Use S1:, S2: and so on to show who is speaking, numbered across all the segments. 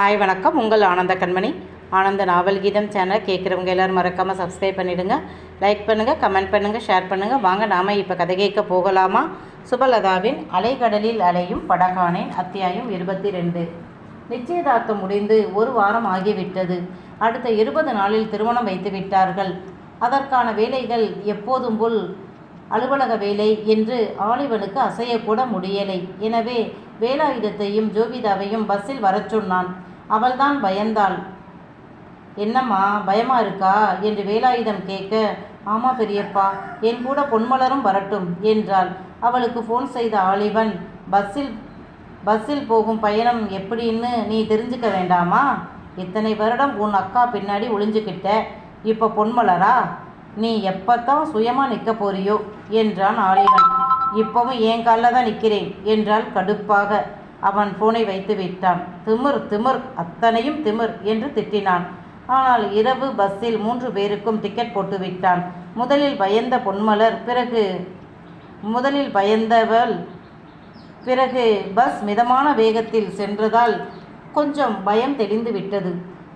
S1: Hi வணக்கம். உங்கள் ஆனந்த கண்மணி. ஆனந்த நாவல் கீதம் சேனல் கேட்குறவங்க எல்லோரும் மறக்காமல் சப்ஸ்கிரைப் பண்ணிவிடுங்க லைக் பண்ணுங்கள் கமெண்ட் பண்ணுங்கள் ஷேர் பண்ணுங்கள் வாங்க நாம் இப்போ கதை கேட்க போகலாமா? சுபலதாவின் அலைகடலில் அலையும் படகானேன் அத்தியாயம் இருபத்தி ரெண்டு நிச்சயதார்த்தம் முடிந்து ஒரு வாரம் ஆகிவிட்டது. அடுத்த இருபது நாளில் திருமணம் வைத்து விட்டார்கள். அதற்கான வேலைகள் எப்போதும் போல் அலுவலக வேலை என்று ஆலிவனுக்கு அசையக்கூட முடியலை. எனவே வேலாயுதத்தையும் ஜோபிதாவையும் பஸ்ஸில் வரச் சொன்னான். அவள்தான் பயந்தாள். என்னம்மா பயமா இருக்கா? என்று வேலாயுதம் கேட்க ஆமா பெரியப்பா என் கூட பொன்மலரும் வரட்டும் என்றாள். அவளுக்கு ஃபோன் செய்த ஆலிவன் பஸ்ஸில் பஸ்ஸில் போகும் பயணம் எப்படின்னு நீ தெரிஞ்சுக்க வேண்டாமா? இத்தனை வருடம் உன் அக்கா பின்னாடி ஒளிஞ்சுக்கிட்ட இப்போ பொன்மலரா? நீ எப்பத்தான் சுயமாக நிற்க போறியோ? என்றான் ஆலிவன். இப்போவும் என் காலில் தான் நிற்கிறேன் என்றால் கடுப்பாக. அவன் போனை வைத்து விட்டான். திமிர் திமிர் அத்தனையும் திமிர் என்று திட்டினான். ஆனால் இரவு பஸ்ஸில் மூன்று பேருக்கும் டிக்கெட் போட்டு விட்டான். முதலில் பயந்த பொன்மலர் பிறகு முதலில் பயந்தவள் பிறகு பஸ் மிதமான வேகத்தில் சென்றதால் கொஞ்சம் பயம் தெளிந்து விட்டது.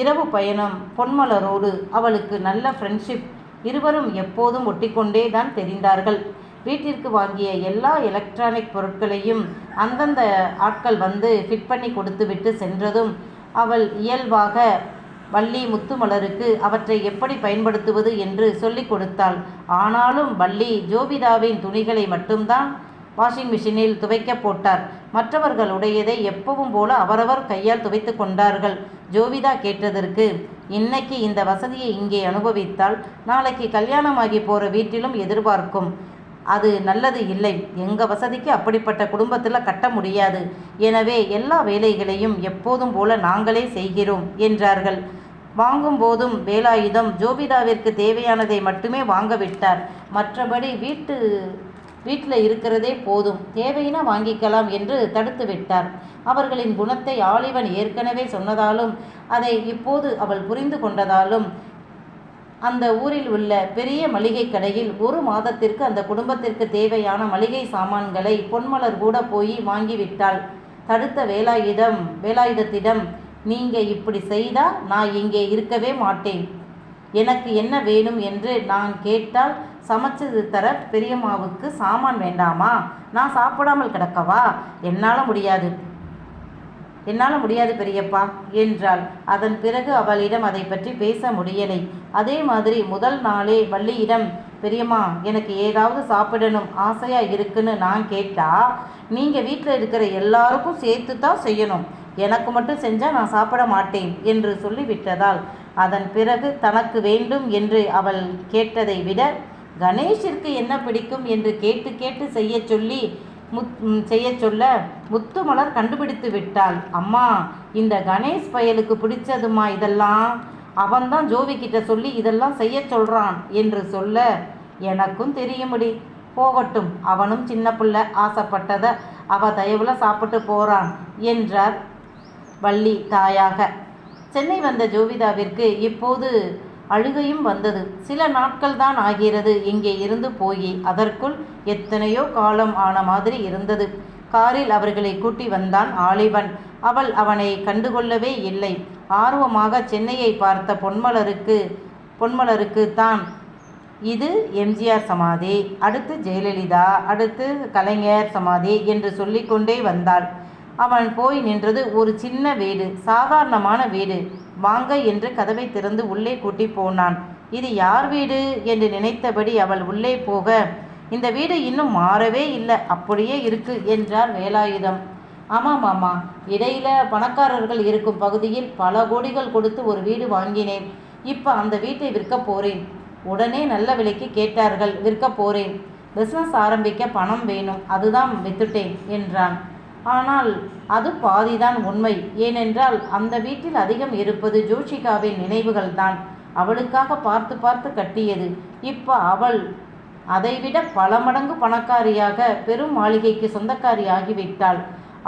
S1: இரவு பயணம் பொன்மலரோடு. அவளுக்கு நல்ல ஃப்ரெண்ட்ஷிப் இருவரும் எப்போதும் ஒட்டிக்கொண்டே தான் தெரிந்தார்கள். வீட்டிற்கு வாங்கிய எல்லா எலக்ட்ரானிக் பொருட்களையும் அந்தந்த ஆட்கள் வந்து ஃபிட் பண்ணி கொடுத்துவிட்டு சென்றதும் அவள் இயல்பாக வள்ளி முத்துமலருக்கு அவற்றை எப்படி பயன்படுத்துவது என்று சொல்லிக் கொடுத்தாள். ஆனாலும் வள்ளி ஜோபிதாவின் துணிகளை மட்டும்தான் வாஷிங் மிஷினில் துவைக்க போட்டார். மற்றவர்களுடையதை எப்பவும் போல அவரவர் கையால் துவைத்து கொண்டார்கள். ஜோவிதா கேட்டதற்கு இன்னைக்கு இந்த வசதியை இங்கே அனுபவித்தால் நாளைக்கு கல்யாணமாகி போகிற வீட்டிலும் எதிர்பார்க்கும். அது நல்லது இல்லை. எங்கள் வசதிக்கு அப்படிப்பட்ட குடும்பத்தில் கட்ட முடியாது. எனவே எல்லா வேலைகளையும் எப்போதும் போல நாங்களே செய்கிறோம் என்றார்கள். வாங்கும்போதும் வேலாயுதம் ஜோபிதாவிற்கு தேவையானதை மட்டுமே வாங்க விட்டார். மற்றபடி வீட்டு வீட்டில் இருக்கிறதே போதும். தேவையினா வாங்கிக்கலாம் என்று தடுத்து விட்டார். அவர்களின் குணத்தை ஆலிவன் ஏற்கனவே சொன்னதாலும் அதை இப்போது அவள் புரிந்து கொண்டதாலும் அந்த ஊரில் உள்ள பெரிய மளிகை கடையில் ஒரு மாதத்திற்கு அந்த குடும்பத்திற்கு தேவையான மளிகை சாமான்களை பொன்மலர் கூட போய் வாங்கிவிட்டாள். தடுத்த வேலாயுதம் வேலாயுதத்திடம் நீங்கள் இப்படி செய்தால் நான் இங்கே இருக்கவே மாட்டேன். எனக்கு என்ன வேணும் என்று நான் கேட்டால் சமைச்சது தர பெரியம்மாவுக்கு சாமான் வேண்டாமா? நான் சாப்பிடாமல் கிடக்கவா? என்னால் முடியாது. என்னால் முடியாது பெரியப்பா என்றாள். அதன் பிறகு அவளிடம் அதை பற்றி பேச முடியலை. அதே மாதிரி முதல் நாளே வள்ளியிடம் பெரியம்மா எனக்கு ஏதாவது சாப்பிடணும் ஆசையா இருக்குன்னு நான் கேட்டா நீங்க வீட்டில் இருக்கிற எல்லாருக்கும் சேர்த்து தான் செய்யணும். எனக்கு மட்டும் செஞ்சால் நான் சாப்பிட மாட்டேன் என்று சொல்லிவிட்டதால் அதன் பிறகு தனக்கு வேண்டும் என்று அவள் கேட்டதை விட கணேஷிற்கு என்ன பிடிக்கும்? என்று கேட்டு கேட்டு செய்ய சொல்லி முத் செய்ய சொல்ல முத்துமலர் கண்டுபிடித்து விட்டாள். அம்மா இந்த கணேஷ் பயலுக்கு பிடிச்சதுமா இதெல்லாம்? அவன்தான் ஜோவி கிட்ட சொல்லி இதெல்லாம் செய்ய சொல்கிறான் என்று சொல்ல எனக்கும் தெரியும்படி. போகட்டும் அவனும் சின்ன பிள்ளை ஆசைப்பட்டதை அவ தயவில் சாப்பிட்டு போகிறான் என்றார் வள்ளி தாயாக. சென்னை வந்த ஜோவிதாவிற்கு இப்போது அழுகையும் வந்தது. சில நாட்கள் தான் ஆகிறது. இங்கே இருந்து போய் அதற்குள் எத்தனையோ காலம் ஆன மாதிரி இருந்தது. காரில் அவர்களை கூட்டி வந்தான் ஆலிவன் அவள் அவனை கண்டுகொள்ளவே இல்லை. ஆர்வமாக சென்னையை பார்த்த பொன்மலருக்கு பொன்மலருக்கு தான் இது எம்ஜிஆர் சமாதி. அடுத்து ஜெயலலிதா அடுத்து கலைஞர் சமாதி என்று சொல்லிக்கொண்டே வந்தாள். அவன் போய் நின்றது ஒரு சின்ன வீடு சாதாரணமான வீடு. வாங்க என்று கதவை திறந்து உள்ளே கூட்டி போனான். இது யார் வீடு? என்று நினைத்தபடி அவள் உள்ளே போக இந்த வீடு இன்னும் மாறவே இல்லை அப்படியே இருக்கு என்றார் வேலாயுதம். ஆமாம் மாமா இடையில பணக்காரர்கள் இருக்கும் பகுதியில் பல கோடிகள் கொடுத்து ஒரு வீடு வாங்கினேன். இப்போ அந்த வீட்டை விற்க போறேன். உடனே நல்ல விலைக்கு கேட்டார்கள் விற்க போறேன். பிஸ்னஸ் ஆரம்பிக்க பணம் வேணும். அதுதான் வித்துட்டேன் என்றான். ஆனால் அது பாதிதான் உண்மை. ஏனென்றால் அந்த வீட்டில் அதிகம் இருப்பது ஜோஷிகாவின் நினைவுகள்தான். அவளுக்காக பார்த்து பார்த்து கட்டியது. இப்போ அவள் அதைவிட பல மடங்கு பணக்காரியாக பெரும் மாளிகைக்கு சொந்தக்காரி ஆகிவிட்டாள்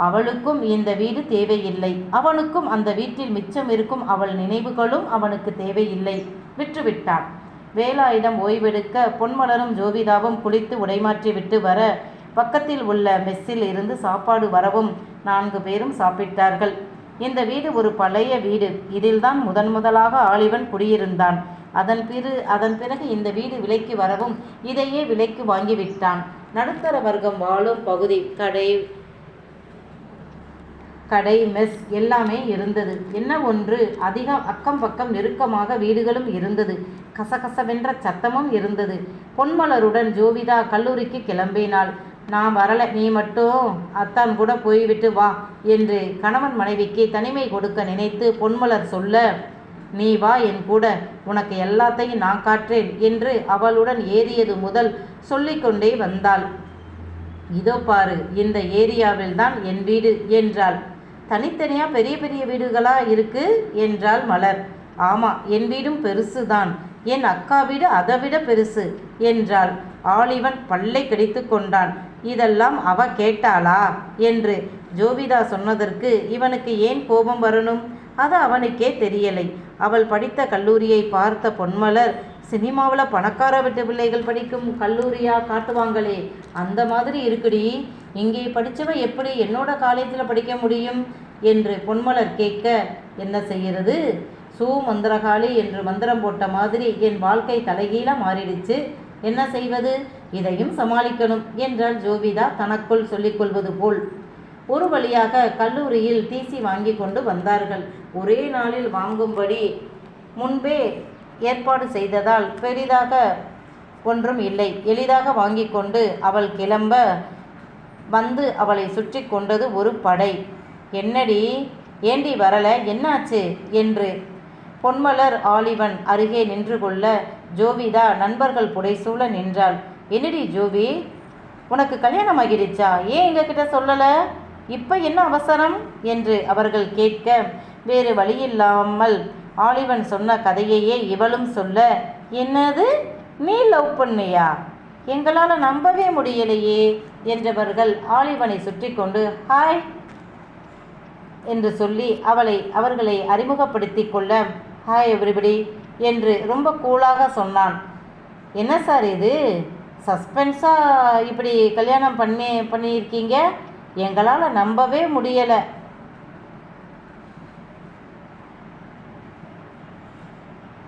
S1: அவளுக்கும் இந்த வீடு தேவையில்லை. அவனுக்கும் அந்த வீட்டில் மிச்சம் இருக்கும் அவள் நினைவுகளும் அவனுக்கு தேவையில்லை. விற்றுவிட்டான். வேலாயிடம் ஓய்வெடுக்க பொன்மலரும் ஜோவிதாவும் குளித்து உடைமாற்றி விட்டு வர பக்கத்தில் உள்ள மெஸ்ஸில் இருந்து சாப்பாடு வரவும் நான்கு பேரும் சாப்பிட்டார்கள். இந்த வீடு ஒரு பழைய வீடு. இதில்தான் முதன் முதலாக ஆலிவன் குடியிருந்தான். அதன் பிறு அதன் பிறகு இந்த வீடு விலைக்கு வரவும் இதையே விலைக்கு வாங்கிவிட்டான். நடுத்தர வர்க்கம் வாழும் பகுதி கடை கடை மெஸ் எல்லாமே இருந்தது. என்ன ஒன்று? அதிகம் அக்கம் பக்கம் நெருக்கமாக வீடுகளும் இருந்தது. கசகசவென்ற சத்தமும் இருந்தது. பொன்மலருடன் ஜோவிதா கல்லூரிக்கு கிளம்பினாள். நான் வரலை நீ மட்டும் அத்தான் கூட போய்விட்டு வா என்று கணவன் மனைவிக்கு தனிமை கொடுக்க நினைத்து பொன்மலர் சொல்ல நீ வா என் கூட. உனக்கு எல்லாத்தையும் நான் காற்றேன் என்று அவளுடன் ஏறியது முதல் சொல்லிக்கொண்டே வந்தாள். இதோ பாரு இந்த ஏரியாவில் தான் என் வீடு என்றாள். தனித்தனியாக பெரிய பெரிய வீடுகளா இருக்கு? என்றாள் மலர். ஆமா என் வீடும் பெருசு தான். என் அக்கா வீடு அதை விட பெருசு என்றாள். ஆலிவன் பல்லை கடித்து கொண்டான். இதெல்லாம் அவ கேட்டாளா? என்று ஜோவிதா சொன்னதற்கு இவனுக்கு ஏன் கோபம் வரணும்? அது அவனுக்கே தெரியலை. அவள் படித்த கல்லூரியை பார்த்த பொன்மலர் சினிமாவில் பணக்கார வீட்டு பிள்ளைகள் படிக்கும் கல்லூரியாக காட்டுவாங்களே அந்த மாதிரி இருக்குடி. இங்கே படித்தவன் எப்படி என்னோட காலேஜில் படிக்க முடியும்? என்று பொன்மலர் கேட்க என்ன செய்கிறது சூ மந்திரகாளி என்று மந்திரம் போட்ட மாதிரி என் வாழ்க்கை தலைகீழாக மாறிடுச்சு. என்ன செய்வது? இதையும் சமாளிக்கணும் என்றாள் ஜோவிதா தனக்குள் சொல்லிக்கொள்வது போல். ஒரு வழியாக கல்லூரியில் டிசி வாங்கி கொண்டு வந்தார்கள். ஒரே நாளில் வாங்கும்படி முன்பே ஏற்பாடு செய்ததால் பெரிதாக ஒன்றும் இல்லை. எளிதாக வாங்கி கொண்டு அவள் கிளம்ப வந்து அவளை சுற்றி கொண்டது ஒரு படை. என்னடி? ஏண்டி வரல? என்னாச்சு? என்று பொன்மலர் ஆலிவன் அருகே நின்று கொள்ள ஜோவிதா நண்பர்கள் புடைசூழ நின்றாள். என்னடி ஜோவி? உனக்கு கல்யாணம் ஆகிடுச்சா? ஏன் எங்ககிட்ட சொல்லலை? இப்போ என்ன அவசரம்? என்று அவர்கள் கேட்க வேறு வழியில்லாமல் ஆலிவன் சொன்ன கதையையே இவளும் சொல்ல என்னது? நீ லவ் பண்ணியா? எங்களால் நம்பவே முடியலையே என்றவர்கள் ஆலிவனை சுற்றி கொண்டு ஹாய் என்று சொல்லி அவளை அவர்களை அறிமுகப்படுத்தி கொள்ள ஹாய் எவ்ரிபடி என்று ரொம்ப கூலாக சொன்னான். என்ன சார் இது? சஸ்பென்ஸாக இப்படி கல்யாணம் பண்ணி பண்ணியிருக்கீங்க? எங்களால் நம்பவே முடியலை.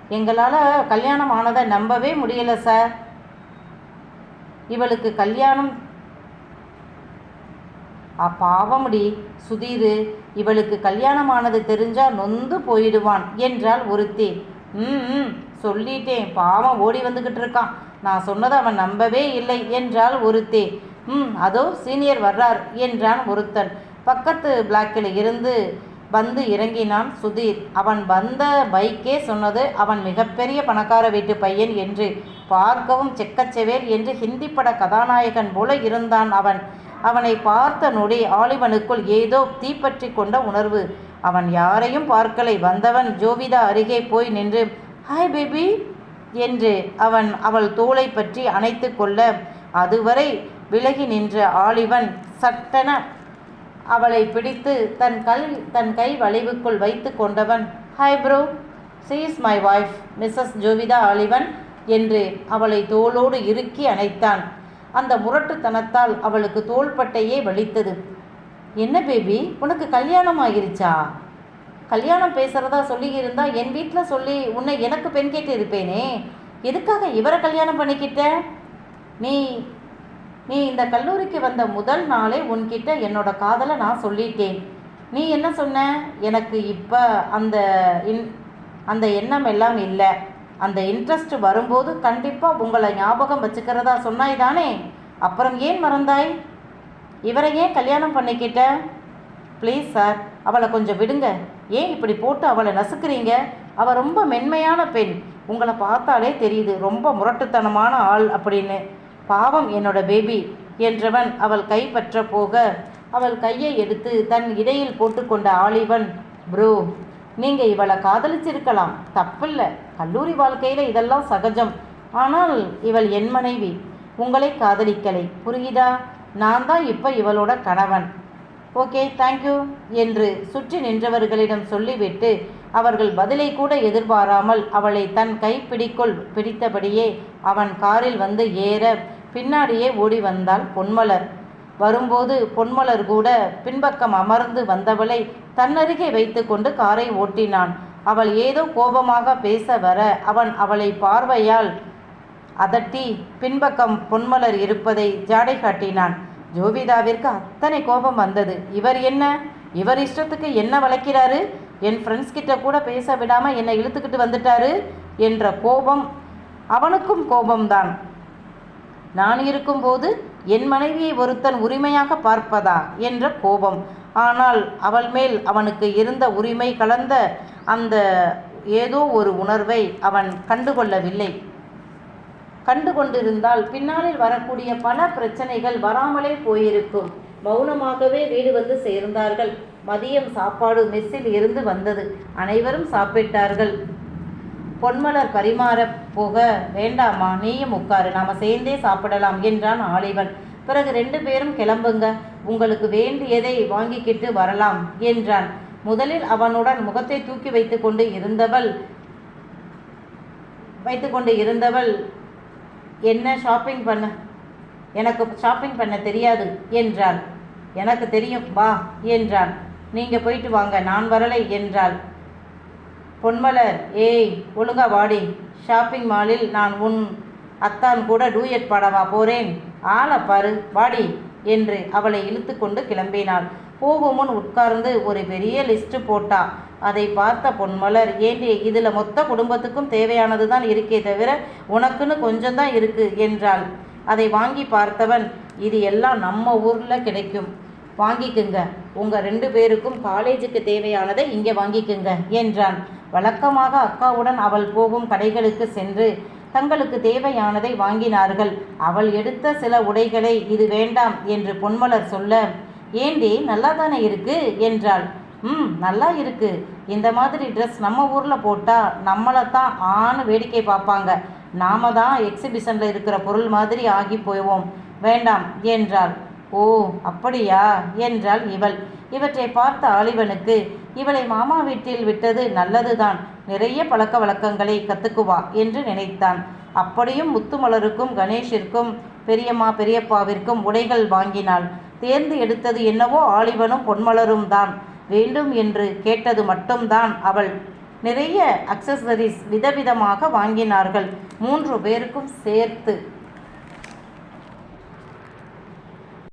S1: எங்களால் கல்யாணம் ஆனதை நம்பவே முடியலை சார். இவளுக்கு கல்யாணம் அப்பாவமுடி சுதீரு இவளுக்கு கல்யாணமானது தெரிஞ்சா நொந்து போயிடுவான் என்றாள் ஒருத்தி. ம் ம், சொல்லிட்டேன். பாவம் ஓடி வந்துக்கிட்டு இருக்கான். நான் சொன்னதை அவன் நம்பவே இல்லை என்றாள் ஒருத்தி. ம் அதோ சீனியர் வர்றார் என்றான் ஒருத்தன். பக்கத்து பிளாக்கில் இருந்து வந்து இறங்கினான் சுதீர். அவன் வந்த பைக்கே சொன்னது அவன் மிகப்பெரிய பணக்கார வீட்டு பையன் என்று. பார்க்கவும் செக்கச்செவேல் என்று ஹிந்தி பட கதாநாயகன் போல இருந்தான் அவன். அவனை பார்த்த நொடி ஆலிவனுக்குள் ஏதோ தீப்பற்றி கொண்ட உணர்வு. அவன் யாரையும் பார்க்கலை. வந்தவன் ஜோவிதா அருகே போய் நின்று ஹாய் பேபி என்று அவன் அவள் தோளை பற்றி அணைத்து கொள்ள அதுவரை விலகி நின்ற ஆலிவன் சட்டென அவளை பிடித்து தன் கல் தன் கை வளைவுக்குள் வைத்து கொண்டவன் hi bro she's my wife Mrs Jovita Olivan என்று அவளை தோளோடு இறுக்கி அணைத்தான். அந்த முரட்டுத்தனத்தால் அவளுக்கு தோள்பட்டையே வலித்தது. என்ன பேபி? உனக்கு கல்யாணம் ஆகிருச்சா கல்யாணம் பேசுகிறதா சொல்லியிருந்தா என் வீட்டில் சொல்லி உன்னை எனக்கு பெண் கேட்டு இருப்பேனே. எதுக்காக இவரை கல்யாணம் பண்ணிக்கிட்ட? நீ நீ இந்த கல்லூரிக்கு வந்த முதல் நாளே உன்கிட்ட என்னோட காதலை நான் சொல்லிட்டேன். நீ என்ன சொன்ன? எனக்கு இப்போ அந்த இன் அந்த எண்ணம் எல்லாம் இல்லை. அந்த இன்ட்ரெஸ்ட் வரும்போது கண்டிப்பாக உங்களை ஞாபகம் வச்சுக்கிறதா சொன்னாய் தானே அப்புறம் ஏன் மறந்தாய்? இவரை ஏன் கல்யாணம் பண்ணிக்கிட்ட? ப்ளீஸ் சார் அவளை கொஞ்சம் விடுங்க. ஏன் இப்படி போட்டு அவளை நசுக்கிறீங்க? அவள் ரொம்ப மென்மையான பெண். உங்களை பார்த்தாலே தெரியுது ரொம்ப முரட்டுத்தனமான ஆள் அப்படின்னு. பாவம் என்னோட பேபி என்றவன் அவள் கைப்பற்ற போக அவள் கையை எடுத்து தன் இடையில் போட்டுக்கொண்ட ஆலிவன் ப்ரோ நீங்கள் இவளை காதலிச்சிருக்கலாம். தப்பில்லை. கல்லூரி வாழ்க்கையில் இதெல்லாம் சகஜம். ஆனால் இவள் என் மனைவி. உங்களை காதலிக்கலை. புரியுதா? நான் தான் இப்போ இவளோட கணவன். ஓகே தேங்க்யூ என்று சுற்றி நின்றவர்களிடம் சொல்லிவிட்டு அவர்கள் பதிலை கூட எதிர்பாராமல் அவளை தன் கைப்பிடிக்குள் பிடித்தபடியே அவன் காரில் வந்து ஏற பின்னாடியே ஓடி வந்தாள் பொன்மலர். வரும்போது பொன்மலர் கூட பின்பக்கம் அமர்ந்து வந்தவளை தன்னருகே வைத்துக்கொண்டு காரை ஓட்டினான். அவள் ஏதோ கோபமாக பேச வர அவன் அவளை பார்வையால் அதட்டி பின்பக்கம் பொன்மலர் இருப்பதை ஜாடை காட்டினான். ஜோபிதாவிற்கு அத்தனை கோபம் வந்தது. இவர் என்ன? இவர் இஷ்டத்துக்கு என்ன வளைக்கிறாரு என் ஃப்ரெண்ட்ஸ் கிட்ட கூட பேச விடாமல் என்னை இழுத்துக்கிட்டு வந்துட்டாரு? என்ற கோபம் அவனுக்கும் கோபம்தான். நான் இருக்கும்போது என் மனைவியை ஒருத்தன் உரிமையாக பார்ப்பதா? என்ற கோபம். ஆனால் அவள் மேல் அவனுக்கு இருந்த உரிமை கலந்த அந்த ஏதோ ஒரு உணர்வை அவன் கண்டுகொள்ளவில்லை. கண்டு கொண்டிருந்தால் பின்னாளில் வரக்கூடிய பல பிரச்சனைகள் வராமலே போயிருக்கும். மௌனமாகவே வீடு வந்து சேர்ந்தார்கள். மதியம் சாப்பாடு மெஸ்ஸில் இருந்து வந்தது. அனைவரும் சாப்பிட்டார்கள். பொன்மலர் பரிமாற போக வேண்டாமா நீயும் உட்காரு. நாம சேர்ந்தே சாப்பிடலாம் என்றான் ஆலிவன் பிறகு ரெண்டு பேரும் கிளம்புங்க. உங்களுக்கு வேண்டியதை வாங்கிக்கிட்டு வரலாம் என்றான். முதலில் அவனுடன் முகத்தை தூக்கி வைத்துக்கொண்டு இருந்தவள் வைத்துக்கொண்டு இருந்தவள் என்ன ஷாப்பிங் பண்ண? எனக்கு ஷாப்பிங் பண்ண தெரியாது என்றாள். எனக்கு தெரியும் வா என்றான். நீங்கள் போயிட்டு வாங்க நான் வரலை என்றாள். பொன்மலர் ஏய் ஒழுங்கா வாடி. ஷாப்பிங் மாலில் நான் உன் அத்தான் கூட டூயட் பாடவா போறேன். ஆளை பாரு வாடி என்று அவளை இழுத்து கொண்டு கிளம்பினாள். போகும் முன் உட்கார்ந்து ஒரு பெரிய லிஸ்ட் போட்டா. அதை பார்த்த பொன்மலர் ஏண்டி இதில் மொத்த குடும்பத்துக்கும் தேவையானது தான் இருக்கே தவிர உனக்குன்னு கொஞ்சம் தான் இருக்கு என்றாள். அதை வாங்கி பார்த்தவன் இது எல்லாம் நம்ம ஊரில் கிடைக்கும். வாங்கிக்குங்க. உங்கள் ரெண்டு பேருக்கும் காலேஜுக்கு தேவையானதை இங்கே வாங்கிக்குங்க என்றான். வழக்கமாக அக்காவுடன் அவள் போகும் கடைகளுக்கு சென்று தங்களுக்கு தேவையானதை வாங்கினார்கள். அவள் எடுத்த சில உடைகளை இது வேண்டாம் என்று பொன்மலர் சொல்ல ஏண்டி நல்லா தானே இருக்கு? என்றாள். ம் நல்லா இருக்கு. இந்த மாதிரி ட்ரெஸ் நம்ம ஊரில் போட்டால் நம்மளை தான் ஆணு வேடிக்கை பார்ப்பாங்க. நாம தான் எக்ஸிபிஷனில் இருக்கிற பொருள் மாதிரி ஆகி போவோம். வேண்டாம் என்றாள். ஓ அப்படியா? என்றாள் இவள். இவற்றை பார்த்த ஆலிவனுக்கு இவளை மாமா வீட்டில் விட்டது நல்லதுதான். நிறைய பழக்க வழக்கங்களை கத்துக்குவா என்று நினைத்தான். அப்படியும் முத்துமலருக்கும் கணேஷிற்கும் பெரியம்மா பெரியப்பாவிற்கும் உடைகள் வாங்கினாள். தேர்ந்து எடுத்தது என்னவோ ஆலிவனும் பொன்மலரும் தான். வேண்டும் என்று கேட்டது மட்டும்தான் அவள். நிறைய அக்சசரிஸ் விதவிதமாக வாங்கினார்கள். மூன்று பேருக்கும் சேர்த்து